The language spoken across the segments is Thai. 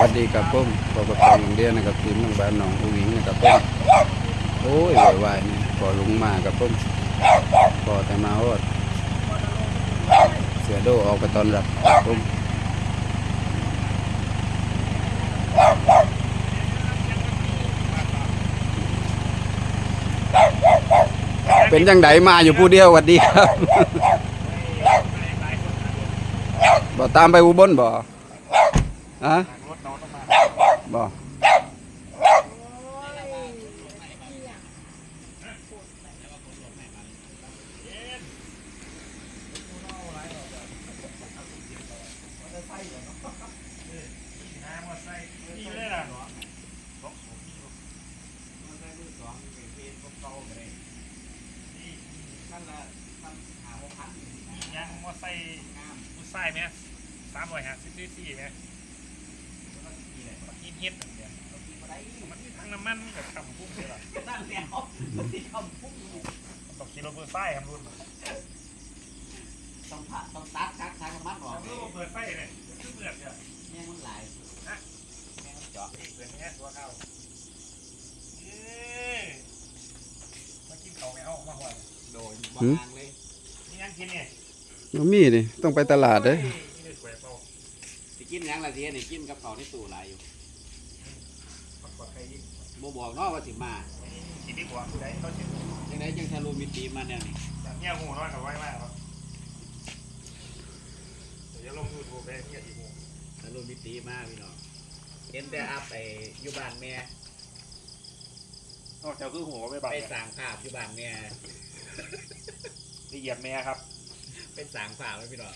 วัสดีครับผมพอกับตองโรงเรียนนะครับทีมโรงพยาบาลหนองอูหญิงนะครับผมโอ้ยไหวๆนี่พอลุงมาครับผมพอแต่มาอดเสือโดออกไปตอนรับครับผมเป็นจังไดมาอยู่ผู้เดียวหวัดดีครับบ่ตามไปอุบลบ่ฮะ บ่ยังมอไซค์ผู้ชายไหมสามร้อยห้าสิบซีซีไหม เฮ็ดเนี่ยมันมีทั้งน้ำมันกับคำพุ่งเลยล่ะนั่นแล้วมันสิคำพุ่งต้องขี่รถเบอร์ไฟครับรุ่นต้องผ่าต้องตัดคักทางมันออกเออเปิดไฟเลยเปิดเนี่ยแม่งมันหลายเจาะอีกเปิดเนี้ยตัวเข้าเอ้ยมากินเขาไม่เอามาหัวโดยบางเลยนี่ยังกินเนี่ยบ่มีนี่ต้องไปตลาดเด้อนี่เลยสวยเปล่าสิกินหยังละเสียนี่กินกับเขาวในตู้หลายอยู่ มากกว่าใครยิ่งบ่บอกเนาะว่าสิมากินดีกว่าผู้ใดเขาชิมจังไดจังทะลุมิติมาแนวนี้จากเงี้ยหูน้อยกับไว้มากครับเดี๋ยวจะลงยูทูบไปเงี้ยอีกหูทะลุมิติมาพี่น้องเห็นแต่อัพไอ้อยู่บ้านแม่นอกจากคือหัวไปบังไปเนี่ยสร้างภาพอยู่บ้านแม่ละเอียดแม่ครับ เป็นสร้างภาพไว้พี่น้อง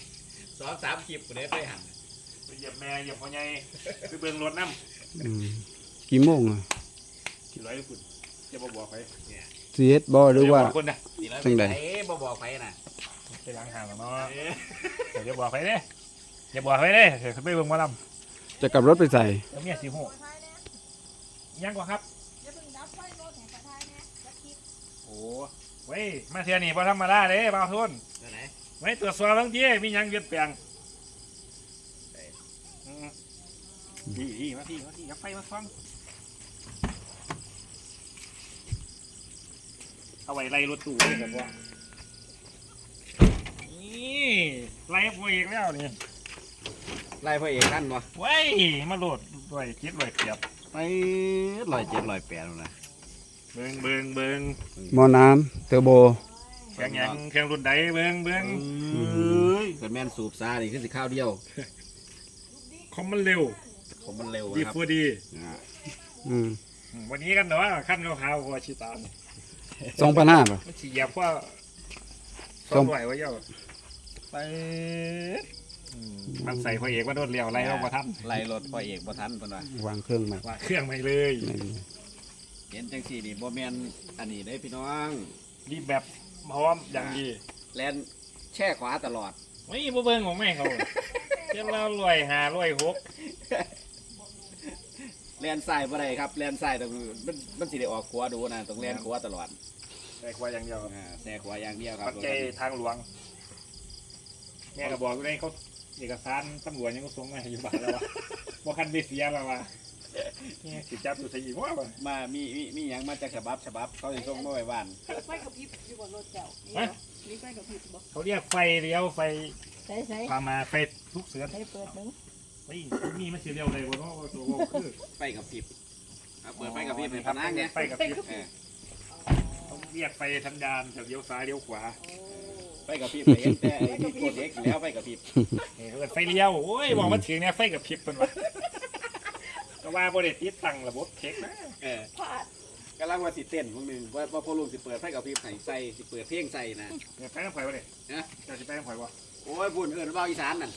สองสามคลิปกูได้ไปหันละเอียดแม่เหยียบพ่อใหญ่ไปเบิ่งรถน้อืม กี่โมงอะำกี่ร้อยคุณจะบอกบอกไปเนี่ยสิเฮ็ดบ่หรือว่าย่บกคนนะนี่แล้วจังใดเอ๊ะบ่บอกไปน่ะไปล้างห่างกันเนาะเอ๊ะเดี๋ยวบอกไปเด้อย่าบอกไปเด้เดี๋ยวไปเบิ่งหมาลจะกลับรถไปใส่ำแล้วเมียสีหูยังกว่าครับอย่าเพิ่งดับไฟรถแห่งประทายนะจะคิดโอ้เว้ยมาเที่ยวนี่พอธรรมดาเด้บ่าวทุนตัวไหนไว้ตรวจสอบบางทีมีหยังเปลี่ยนแปลงอืมพี่พี่มาพี่มาพี่กับไฟมาฟัง เอาไว้ไล่รถตู้เลยกันว่านี่ไล่พวกเอกแล้วนี่ไล่พ่อเอกท่านบ่ไว้มาโหลดด้วยคิดด้วยเปรียบไปร้อยเจ็ดร้อยแปดนะเบิงเบิงเบิงหมอน้ำเทอร์โบแข่งหยังแข่งรุ่นใดเบิงเบิงเอ้ยเกิดแม่นสูบซานี่คือสิข้าวเดียว คอมมันเร็วผมมันเร็วดีครับฟูดีอ่าอืมอืมวันนี้กันเนาะขั้นขาวๆกว่าชิตาน 2,500บ่มันฉีเหยียบว่าส้ส้มมไหวไว้เยอะไปอืมมันใส่พระเอกว่าโดนเลี้ยวไรเอามาทันไล่รถพ่อเอกบ่ทันเพิ่นว่าวางเครื่องใหม่ว่าเครื่องไม่เลยนี่เห็นจังซี่นี่บ่แม่นอันนี้ได้พี่น้องรีบแบบพร้อมอย่างดีแลนแช่ขวาตลอดไม่บ่เบิ่งของแม่เขาเจ้าเรารวยหารวยหก แลนซ้ายบ่ได้ครับแลนซ้ายต้องมันมันสิได้ออกขวาดูนะต้องแลนขวาตลอดแต่ควายอย่างเดียวอ่าแช่ขวาอย่างเดียวครับปัจจัยทางหลวงแม่ก็บอกอยู่ในเขาเอกสารตำรวจยังก็ส่งมาให้อยู่บ้านแล้วว่าบ่คันไปเสียแล้วว่าเนี่ยสิจับอยู่ใส่อีกว่าบ่มามีมีมีหยังมาจากฉบับฉบับเขาสิส่งมาไว้บ้านไฟกับพริบอยู่บนรถเจ้านี่เหรอมีไฟกับพริบบ่เขาเรียกไฟเลี้ยวไฟใส่ใส่พามาไฟทุกเสือ ใส่เปิดมึง เฮ้ยมีมันสีเรียวเลยว่าว่าตัวว่าคือไฟกับพริบเอาเปิดไฟกับพริบให้พนักเนี่ยไฟกับพริบเออต้องเรียกไฟสัญญาณจากเลี้ยวซ้ายเลี้ยวขวาโอ้ไฟกับพริบไปเห็นแต่ไอ้ที่กดเด็กแล้วไฟกับพริบเนี่ยเขาเกิดไฟเลี้ยวโอ้ยบอกมาถึงเนี่ยไฟกับพริบเป็นวะก็ว่าบริษัทติดตั้งระบบเทคนะเออพลาดกำลังว่าสิเต้นพวกนึงว่าว่าพ่อลุงสิเปิดไฟกับพริบให้ใส่สิเปิดเพลงใส่นะเนี่ยไปน้ำข่อยวะเนี่ยนะจะสิไปน้ำข่อยวะโอ้ยพูดเอิ้นว่าอีสานนั่น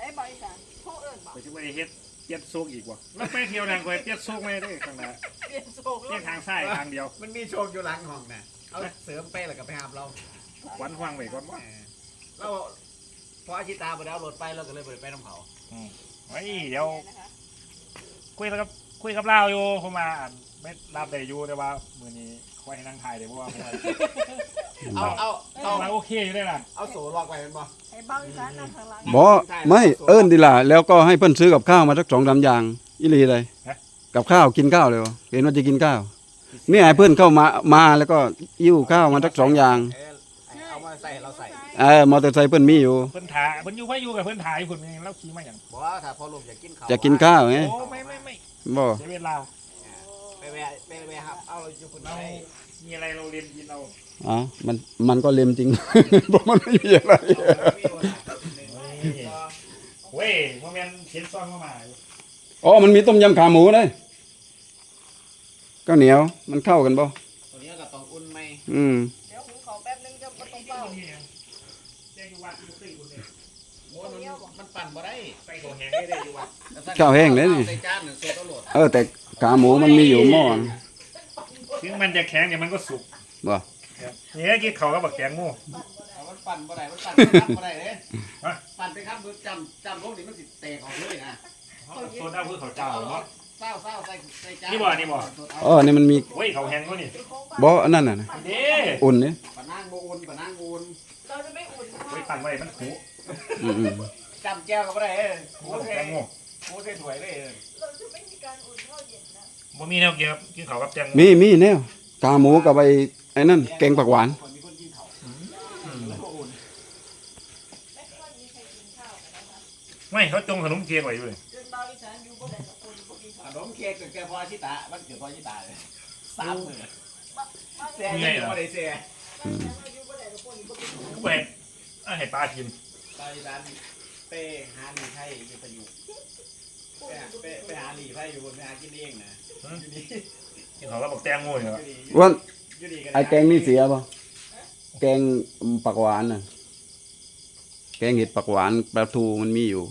ไอ้บริษัทโทรเอิ้นบ่ไปที่บริเฮ็ดเปลี่ยนโซกอีกวะแล้วไปเที่ยวทางข่อยเปลี่ยนโซกไม่ได้ข้างหน้าเปลี่ยนโซเปลี่ยนทางซ้ายทางเดียวมันมีโชคอยู่หลังห้องน่ะเอาเสริมไปแล้วก็ไปหามเราควันควางไว้ก่อนวะเราพออาชิตาไปแล้วรถไปเราก็เลยเปิดไปน้ำเขาเฮ้ยเดี๋ยวคุยกับคุยกับเราอยู่ผมมาอ่านไม่รับได้อยู่แต่ว่ามือนี้คอยให้นั่งถ่ายเลยเพราะว่าผมว่าเอาเอา เอาเราโอเคอยู่ได้ล่ะเอาโซ่ล็อกไว้แมันบ่ให้เบ้าอีสานนั่งข้างหลังบ่ไม่เอิ้นดีล่ะแล้วก็ให้เพิ่นซื้อกับข้าวมาสักสองสามอย่างอีหลีเลยกับข้าวกินข้าวเลยวะเห็นว่าจะกินข้าวเนี่ยให้เพิ่นเข้ามามาแล้วก็ยิ้วข้าวมาสักสองอย่างเอ้ยเอามาใส่เราใส่เออมอเตอร์ไซค์เพิ่นมีอยู่ เพิ่นถ่ายเพิ่นอยู่ไว้อยู่กับเพิ่นถ่ายคุณยังแล้วขี่มาอย่างบอกว่าถ้าพอลมอยากกินข้าวจะกินข้าวไงโอ้ไม่ไม่ไม่บ่เสียเวลาไปแวะไปแวะครับเอาเราอยู่คนเราไทยมีอะไรเราเรียนกินเรา อ๋อมันมันก็เล็มจริง เพราะมันไม่มีอะไร เว้ยโมเมนเขียนซองเข้ามาอ๋อ มันมีต้มยำขาหมูเลยก็เหนียว มันเข้ากันบ่ตัวนี้ก็ต้องอุ่นไหมอืม เดี๋ยวหุงข้าวแป๊บนึงจะบ่ต้องเฝ้าแจ้งอยู่วัดอยู่ตีคุณเลยโอ้ยมันมันปั่นบ่ได้ใส่ของแห้งได้ได้อยู่วัดข้าวแห้งเลยนี่ ใส่จานหนึ่งโซ่ตลอดเออ แต่ขาหมูมันมีอยู่หม้อถึงมันจะแข็งเดี๋ยวมันก็สุกบ่เนี่ยกินเขาก็บอกแข็งมู่เอามันปั่นบ่ได้มันปั่นไปครับบ่ได้เลยฮะปั่นไปครับจำจำพวกนี้มันสิแตกออกเลยนะโซดาเพื่อเขาเจ้าเนาะ เศร้าเศร้าใส่ใส่จานนี่บ่นี่บ่ อ๋อนี่มันมีเว้ยเขาแห้งก็นี่บ่อันนั้นน่ะนะเด้อุ่นนี่ปะนางโบอุ่นปะนางโบอุ่นเราจะไม่อุ่นข้าวเว้ยปั่นไว้มันขูอืมอืมจำแก้วก็บ่ได้เอ้ยขูโอ้แตเท่งโมโอ้เท่ถวยเลยเราจะไม่มีการอุ่นข้าวเย็นนะบ่มีแนวเกี่ยวกินเขากับแตงโมมีมีแนวขาหมูกับไอ้ ไอ้นั่นแกงผักหวานคนมีคนกินเขาอืมแล้วก็อุ่นไม่ค่อยมีใครกินข้าวกันนะคะไม่เขาจงขนมเค้กไว้อยู่เลยจนเบ้าอีสานอยู่บ่ได้สักคนบ่กินขข้าวนมเค้กเกิดแก่พอชิตามันเกิดพอชิตาเลยสามมือบ้านเสียยังไม่ได้เสียเราอยู่บ่ได้สักคนบ่กินข้าวกูไปเอาให้ปลากินตอนนั้นเป้หาหลีไพ่อยู่ประยุกต์ไปหาเป้ไปหาหลีไพ่อยู่บนไปหากินเองนะอยู่นี่กินเขาก็บอกแตงโมอยู่อแล้วยู่นี่ว่า อยู่นี่ไอ้แกงนี่เสียป่ะแกงผักหวานน่ะ แกงเห็ดผักหวานปลาทูมันมีอยู่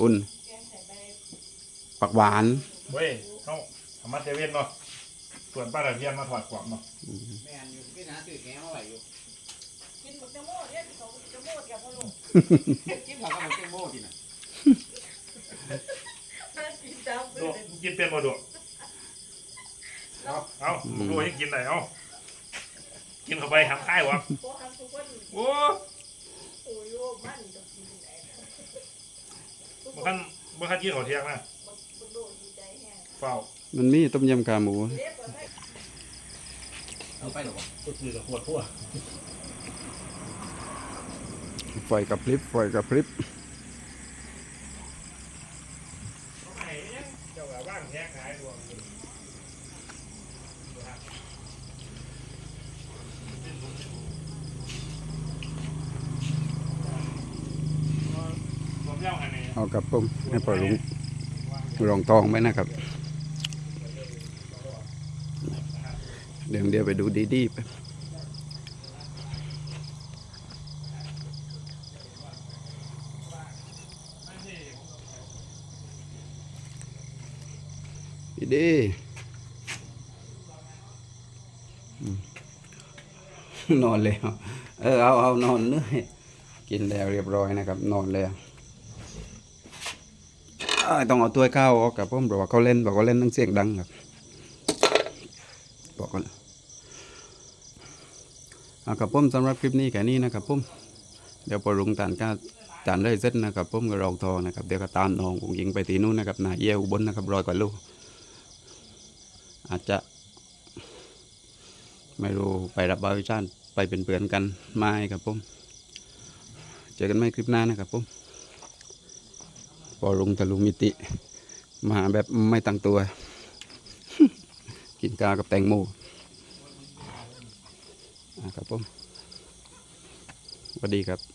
อุ่นแกงใส่ใบผักหวาน เว้ยเขาธรรมะเทเวนเนาะส่วนป้าตะเพียนมาถอดกรอบเนาะแม่นอยู่พี่นาตื่นแง่มาไหวอยู่กินหมดจะโม่เนี่ยเขาจะโม่กับพ่อลุงกินข้าวกับหมูเต้งโม่กินอะแม่กินตามดูกินเป็นบ่ดู เอาเอาดูให้กินหน่อยเอากินเข้าไปทำค่ายวะพอทำทุกคนโอ้โอ้ยโยมันจะกินไหนบ่คันบ่คันกินข้าวเที่ยงนะบ่โดนดีใจแห้งเฝ้ามันมีต้มยำขาหมูเรียบร้อยเอาไปหรอก็คือกับขวดพวกไฟกับพริบไฟกับพริบเจ้าว่าว่างแท้ขายดวงผม เอากับปุ้มให้ปล่อยลุงรองทองไว้นะครับ เดี๋ยวเดี๋ยวไปดูดีๆไปดีๆอืม นอนแล้วเออเอาเอานอนเนื่อยกินแล้วเรียบร้อยนะครับ นอนแล้วอ้ายต้องเอาตัวเข้าออกกับผมบอกว่าเขาเล่นบอกว่าเล่นตั้งเสียงดังครับบอกกันเอากับผมสำหรับคลิปนี้แค่นี้นะครับผมเดี๋ยวพอรุงตานก้าจานได้เสร็จนะครับผมก็รองทองนะครับเดี๋ยวก็ตามน้องผมยิงไปตีนู้นนะครับนาเยี่ยวอุบนนะครับรอยกว่าลูกอาจจะ ไม่รู้ไปรับบริจานไปเป็นเพื่อนกันไมาครับผมเจอกันไหม่คลิปหน้านะครับผมพอลุงทะลุมิติ มาแบบไม่ตั้งตัว กินกากับแตงโมอะครับผมสวัสดีครับ